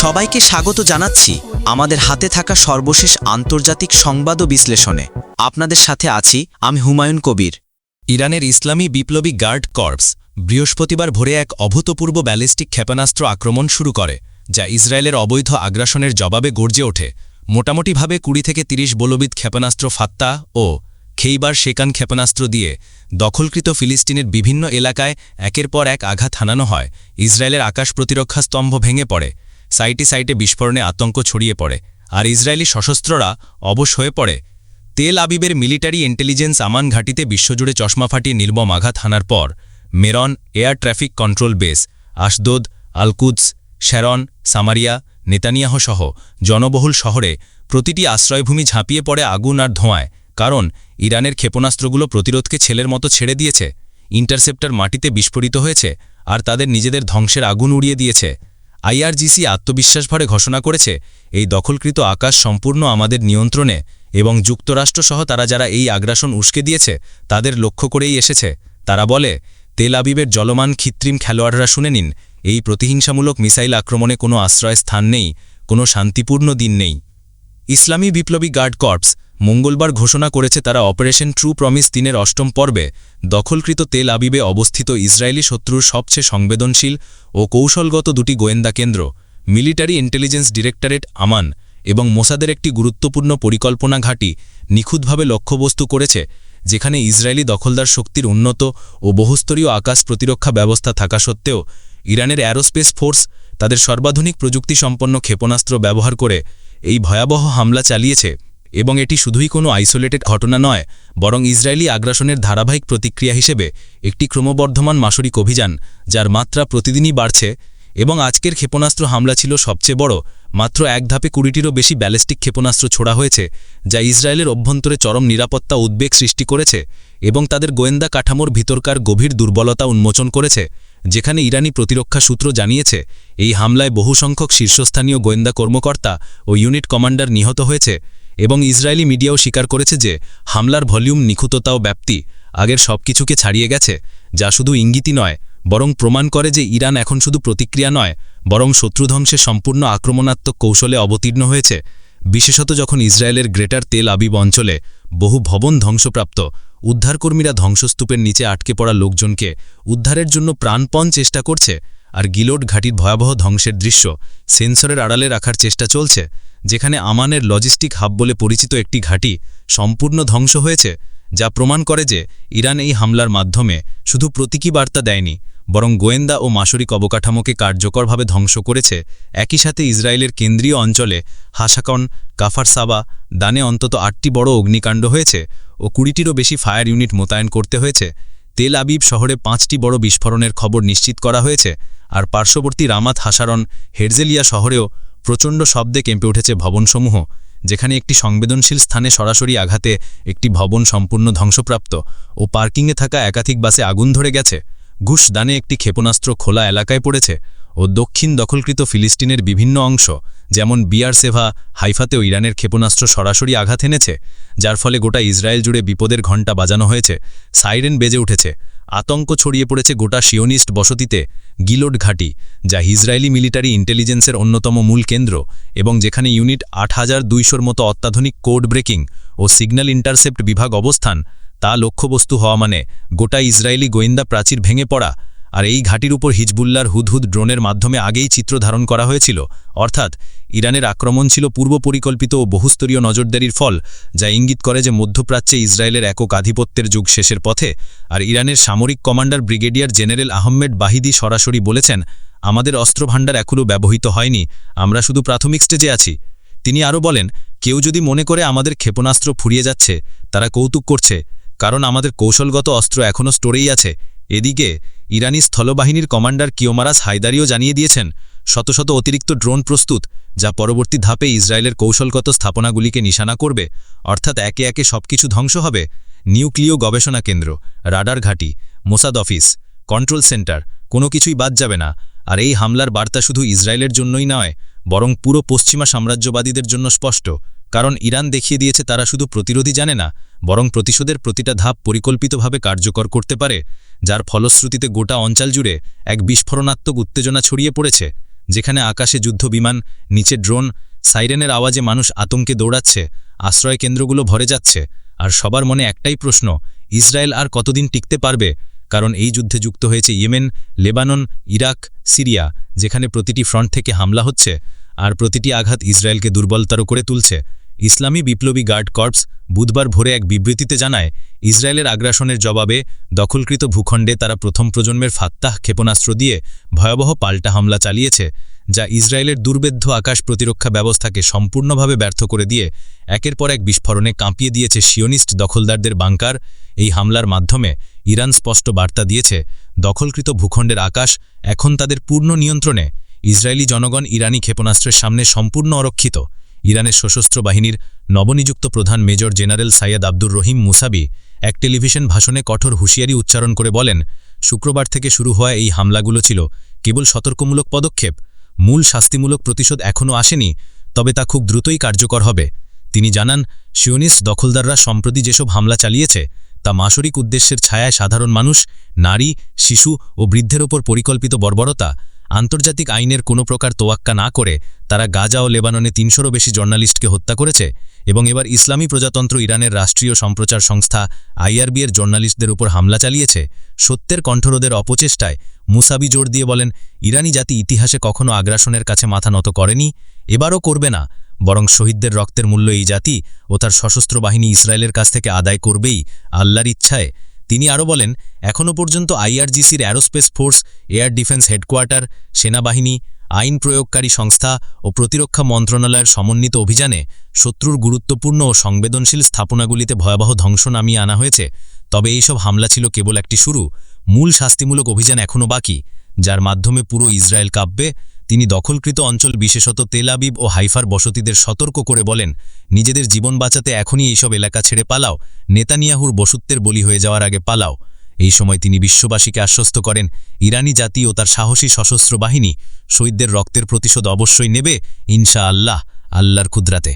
সবাইকে স্বাগত জানাচ্ছি আমাদের হাতে থাকা সর্বশেষ আন্তর্জাতিক সংবাদ বিশ্লেষণে। আপনাদের সাথে আছি আমি হুমায়ুন কবির। ইরানের ইসলামী বিপ্লবী গার্ড কর্পস বৃহস্পতিবার ভোরে এক অভূতপূর্ব ব্যালিস্টিক ক্ষেপণাস্ত্র আক্রমণ শুরু করে, যা ইসরায়েলের অবৈধ আগ্রাসনের জবাবে গর্জে ওঠে। মোটামুটিভাবে কুড়ি থেকে ৩০ বলবিদ ক্ষেপণাস্ত্র ফাত্তা ও খেইবার শেকান ক্ষেপণাস্ত্র দিয়ে দখলকৃত ফিলিস্তিনের বিভিন্ন এলাকায় একের পর এক আঘাত হানানো হয়। ইসরায়েলের আকাশ প্রতিরক্ষা স্তম্ভ ভেঙে পড়ে। সাইটে সাইটে বিস্ফোরণে আতঙ্ক ছড়িয়ে পড়ে। আর ইসরায়েলি সশস্ত্ররা অবশ হয়ে পড়ে। তেল আবিবের মিলিটারি ইন্টেলিজেন্স আমান ঘাটিতে বিশ্বজুড়ে চশমা ফাটিয়ে নির্মম আঘাত হানার পর Meron air traffic control base Ashdod Al Quds, Sharon, Samaria, Netanya সহ জনবহুল শহরে প্রতিটি আশ্রয়ভূমি ঝাঁপিয়ে পড়ে আগুন আর ধোঁয়ায়। কারণ, ইরানের ক্ষেপণাস্ত্রগুলো প্রতিরোধকে ছেলের মতো ছেড়ে দিয়েছে, ইন্টারসেপ্টার মাটিতে বিস্ফোরিত হয়েছে, আর তাদের নিজেদের ধ্বংসের আগুন উড়িয়ে দিয়েছে। আইআরজিসি আত্মবিশ্বাস ভরে ঘোষণা করেছে, এই দখলকৃত আকাশ সম্পূর্ণ আমাদের নিয়ন্ত্রণে এবং যুক্তরাষ্ট্রসহ তারা যারা এই আগ্রাসন উস্কে দিয়েছে, তাদের লক্ষ্য করেই এসেছে। তারা বলে, তেল আবিবের জলমান কৃত্রিম খেলোয়াড়রা শুনে নিন, এই প্রতিহিংসামূলক মিসাইল আক্রমণে কোনো আশ্রয় স্থান নেই, কোনো শান্তিপূর্ণ দিন নেই। ইসলামী বিপ্লবী গার্ড কর্পস মঙ্গলবার ঘোষণা করেছে তারা অপারেশন ট্রু প্রমিস তিনের অষ্টম পর্বে দখলকৃত তেল আবিবে অবস্থিত ইসরায়েলি শত্রুর সবচেয়ে সংবেদনশীল ও কৌশলগত দুটি গোয়েন্দা কেন্দ্র, মিলিটারি ইন্টেলিজেন্স ডিরেক্টরেট আমান এবং মোসাদের একটি গুরুত্বপূর্ণ পরিকল্পনা ঘাঁটি নিখুঁতভাবে লক্ষ্যবস্তু করেছে, যেখানে ইসরায়েলি দখলদার শক্তির উন্নত ও বহুস্তরীয় আকাশ প্রতিরক্ষা ব্যবস্থা থাকা সত্ত্বেও ইরানের অ্যারোস্পেস ফোর্স তাদের সর্বাধুনিক প্রযুক্তিসম্পন্ন ক্ষেপণাস্ত্র ব্যবহার করে এই ভয়াবহ হামলা চালিয়েছে। এবং এটি শুধুই কোনো আইসোলেটেড ঘটনা নয়, বরং ইসরায়েলি আগ্রাসনের ধারাবাহিক প্রতিক্রিয়া হিসেবে একটি ক্রমবর্ধমান মাসরিক অভিযান, যার মাত্রা প্রতিদিনই বাড়ছে এবং আজকের ক্ষেপণাস্ত্র হামলা ছিল সবচেয়ে বড়, মাত্র এক ধাপে কুড়িটিরও বেশি ব্যালিস্টিক ক্ষেপণাস্ত্র ছোড়া হয়েছে, যা ইসরায়েলের অভ্যন্তরে চরম নিরাপত্তা উদ্বেগ সৃষ্টি করেছে এবং তাদের গোয়েন্দা কাঠামোর ভিতরকার গভীর দুর্বলতা উন্মোচন করেছে, যেখানে ইরানি প্রতিরক্ষা সূত্র জানিয়েছে, এই হামলায় বহু সংখ্যক শীর্ষস্থানীয় গোয়েন্দা কর্মকর্তা ও ইউনিট কমান্ডার নিহত হয়েছে। এবং ইসরায়েলি মিডিয়াও স্বীকার করেছে যে হামলার ভলিউম নিখুঁততা ও ব্যাপ্তি, আগের সবকিছুকে ছাড়িয়ে গেছে, যা শুধু ইঙ্গিতই নয়, বরং প্রমাণ করে যে ইরান এখন শুধু প্রতিক্রিয়া নয়, বরং শত্রুধ্বংসে সম্পূর্ণ আক্রমণাত্মক কৌশলে অবতীর্ণ হয়েছে। বিশেষত যখন ইসরায়েলের গ্রেটার তেল আবিব অঞ্চলে বহু ভবন ধ্বংসপ্রাপ্ত, উদ্ধারকর্মীরা ধ্বংসস্তূপের নিচে আটকে পড়া লোকজনকে উদ্ধারের জন্য প্রাণপণ চেষ্টা করছে আর গিলোড ঘাটির ভয়াবহ ধ্বংসের দৃশ্য সেন্সরের আড়ালে রাখার চেষ্টা চলছে, যেখানে আমানের লজিস্টিক হাব বলে পরিচিত একটি ঘাঁটি সম্পূর্ণ ধ্বংস হয়েছে, যা প্রমাণ করে যে ইরান এই হামলার মাধ্যমে শুধু প্রতীকী বার্তা দেয়নি, বরং গোয়েন্দা ও মাসরিক অবকাঠামোকে কার্যকরভাবে ধ্বংস করেছে। একই সাথে ইসরায়েলের কেন্দ্রীয় অঞ্চলে হাসাকন, কাফার সাবা, দানে অন্তত আটটি বড় অগ্নিকাণ্ড হয়েছে ও কুড়িটিরও বেশি ফায়ার ইউনিট মোতায়েন করতে হয়েছে। তেল আবিব শহরে পাঁচটি বড় বিস্ফোরণের খবর নিশ্চিত করা হয়েছে, আর পার্শ্ববর্তী রামাত হাসারন হেরজেলিয়া শহরেও প্রচণ্ড শব্দে কেঁপে উঠেছে ভবনসমূহ, যেখানে একটি সংবেদনশীল স্থানে সরাসরি আঘাতে একটি ভবন সম্পূর্ণ ধ্বংসপ্রাপ্ত ও পার্কিংয়ে থাকা একাধিক বাসে আগুন ধরে গেছে। ঘুষ দানে একটি ক্ষেপণাস্ত্র খোলা এলাকায় পড়েছে। ও দক্ষিণ দখলকৃত ফিলিস্তিনের বিভিন্ন অংশ, যেমন বিয়ার সেভা, হাইফাতেও ইরানের ক্ষেপণাস্ত্র সরাসরি আঘাত এনেছে, যার ফলে গোটা ইসরায়েল জুড়ে বিপদের ঘণ্টা বাজানো হয়েছে, সাইরেন বেজে উঠেছে। আতঙ্ক ছড়িয়ে পড়েছে গোটা শিওনিস্ট বসতিতে, গিলোড ঘাঁটি, যা ইসরায়েলি মিলিটারি ইন্টেলিজেন্সের অন্যতম মূল কেন্দ্র এবং যেখানে ইউনিট আট হাজার দুইশোর মতো অত্যাধুনিক কোড ব্রেকিং ও সিগন্যাল ইন্টারসেপ্ট বিভাগ অবস্থান, তা লক্ষ্যবস্তু হওয়া মানে গোটা ইসরায়েলি গোয়েন্দা প্রাচীর ভেঙে পড়া আর এই ঘাটির উপর হিজবুল্লার হুদহুদ ড্রোনের মাধ্যমে আগেই চিত্র ধারণ করা হয়েছিল। অর্থাৎ, ইরানের আক্রমণ ছিল পূর্ব পরিকল্পিত ও বহুস্তরীয় নজরদারির ফল, যা ইঙ্গিত করে যে মধ্যপ্রাচ্যে ইসরায়েলের একক আধিপত্যের যুগ শেষের পথে। আর ইরানের সামরিক commander brigadier general Ahmed Vahidi সরাসরি বলেছেন, আমাদের অস্ত্রভাণ্ডার এখনও ব্যবহৃত হয়নি, আমরা শুধু প্রাথমিক স্টেজে আছি। তিনি আরও বলেন, কেউ যদি মনে করে আমাদের ক্ষেপণাস্ত্র ফুরিয়ে যাচ্ছে, তারা কৌতুক করছে, কারণ আমাদের কৌশলগত অস্ত্র এখনও স্টোরেই আছে। এদিকে ইরানি স্থলবাহিনীর কমান্ডার কিওমারাস হায়দারিও জানিয়ে দিয়েছেন, শত শত অতিরিক্ত ড্রোন প্রস্তুত, যা পরবর্তী ধাপে ইসরায়েলের কৌশলগত স্থাপনাগুলিকে নিশানা করবে, অর্থাৎ একে একে সবকিছু ধ্বংস হবে। নিউক্লিয় গবেষণা কেন্দ্র, রাডার ঘাঁটি, মোসাদ অফিস, কন্ট্রোল সেন্টার, কোনো কিছুই বাদ যাবে না। আর এই হামলার বার্তা শুধু ইসরায়েলের জন্যই নয়, বরং পুরো পশ্চিমা সাম্রাজ্যবাদীদের জন্য স্পষ্ট। কারণ ইরান দেখিয়ে দিয়েছে তারা শুধু প্রতিরোধী জানে না, বরং প্রতিশোধের প্রতিটা ধাপ পরিকল্পিতভাবে কার্যকর করতে পারে। যার ফলশ্রুতিতে গোটা অঞ্চল জুড়ে এক বিস্ফোরণাত্মক উত্তেজনা ছড়িয়ে পড়েছে, যেখানে আকাশে যুদ্ধ বিমান, নিচে ড্রোন, সাইরেনের আওয়াজে মানুষ আতঙ্কে দৌড়াচ্ছে, আশ্রয় কেন্দ্রগুলো ভরে যাচ্ছে। আর সবার মনে একটাই প্রশ্ন, ইসরায়েল আর কতদিন টিকতে পারবে? কারণ এই যুদ্ধে যুক্ত হয়েছে ইয়েমেন, লেবানন, ইরাক, সিরিয়া, যেখানে প্রতিটি ফ্রন্ট থেকে হামলা হচ্ছে, আর প্রতিটি আঘাত ইসরায়েলকে দুর্বলতর করে তুলছে। ইসলামী বিপ্লবী গার্ড কর্পস বুধবার ভোরে এক বিবৃতিতে জানায়, ইসরায়েলের আগ্রাসনের জবাবে দখলকৃত ভূখণ্ডে তারা প্রথম প্রজন্মের ফাত্তাহ ক্ষেপণাস্ত্র দিয়ে ভয়াবহ পাল্টা হামলা চালিয়েছে, যা ইসরায়েলের দুর্বেদ্য আকাশ প্রতিরক্ষা ব্যবস্থাকে সম্পূর্ণভাবে ব্যর্থ করে দিয়ে একের পর এক বিস্ফোরণে কাঁপিয়ে দিয়েছে শিওনিস্ট দখলদারদের বাংকার। এই হামলার মাধ্যমে ইরান স্পষ্ট বার্তা দিয়েছে, দখলকৃত ভূখণ্ডের আকাশ এখন তাদের পূর্ণ নিয়ন্ত্রণে। ইসরায়েলি জনগণ ইরানি ক্ষেপণাস্ত্রের সামনে সম্পূর্ণ অরক্ষিত। ইরানের সশস্ত্র বাহিনীর নবনিযুক্ত প্রধান major general Sayyid Abdur Rahim Mousavi এক টেলিভিশন ভাষণে কঠোর হুঁশিয়ারি উচ্চারণ করে বলেন, শুক্রবার থেকে শুরু হওয়া এই হামলাগুলো ছিল কেবল সতর্কমূলক পদক্ষেপ। মূল শাস্তিমূলক প্রতিশোধ এখনও আসেনি, তবে তা খুব দ্রুতই কার্যকর হবে। তিনি জানান শিওনিস্ট দখলদাররা সম্প্রতি যেসব হামলা চালিয়েছে, তা মাসরিক উদ্দেশ্যের ছায়ায় সাধারণ মানুষ, নারী, শিশু ও বৃদ্ধের ওপর পরিকল্পিত বর্বরতা, আন্তর্জাতিক আইনের কোনো প্রকার তোয়াক্কা না করে তারা গাজা ও লেবাননে তিনশোরও বেশি জার্নালিস্টকে হত্যা করেছে এবং এবার ইসলামী প্রজাতন্ত্র ইরানের রাষ্ট্রীয় সম্প্রচার সংস্থা আইআরবি এর জার্নালিস্টদের উপর হামলা চালিয়েছে। সত্যের কণ্ঠরোধের অপচেষ্টায় মুসাবি জোর দিয়ে বলেন, ইরানি জাতি ইতিহাসে কখনো আগ্রাসনের কাছে মাথা নত করেনি, এবারও করবে না, বরং শহীদদের রক্তের মূল্য এই জাতি ও তার সশস্ত্র বাহিনী ইসরায়েলের কাছ থেকে আদায় করবেই আল্লাহর ইচ্ছায় তিনি আরও বলেন এখনও পর্যন্ত আইআরজিসির aerospace force, air defence headquarter, সেনাবাহিনী, আইন প্রয়োগকারী সংস্থা ও প্রতিরক্ষা মন্ত্রণালয়ের সমন্বিত অভিযানে শত্রুর গুরুত্বপূর্ণ ও সংবেদনশীল স্থাপনাগুলিতে ভয়াবহ ধ্বংস নামিয়ে আনা হয়েছে। তবে এইসব হামলা ছিল কেবল একটি শুরু। মূল শাস্তিমূলক অভিযান এখনও বাকি, যার মাধ্যমে পুরো ইসরায়েল কাঁপবে তিনি দখলকৃত অঞ্চল, বিশেষত তেল আবিব ও হাইফার বসতিদের সতর্ক করে বলেন, নিজেদের জীবন বাঁচাতে এখনই এইসব এলাকা ছেড়ে পালাও, নেতানিয়াহুর বসুত্বের বলি হয়ে যাওয়ার আগে পালাও। এই সময় তিনি বিশ্ববাসীকে আশ্বস্ত করেন, ইরানি জাতি ও তার সাহসী সশস্ত্র বাহিনী শহীদদের রক্তের প্রতিশোধ অবশ্যই নেবে ইনশা আল্লাহ আল্লাহর ক্ষুদ্রাতে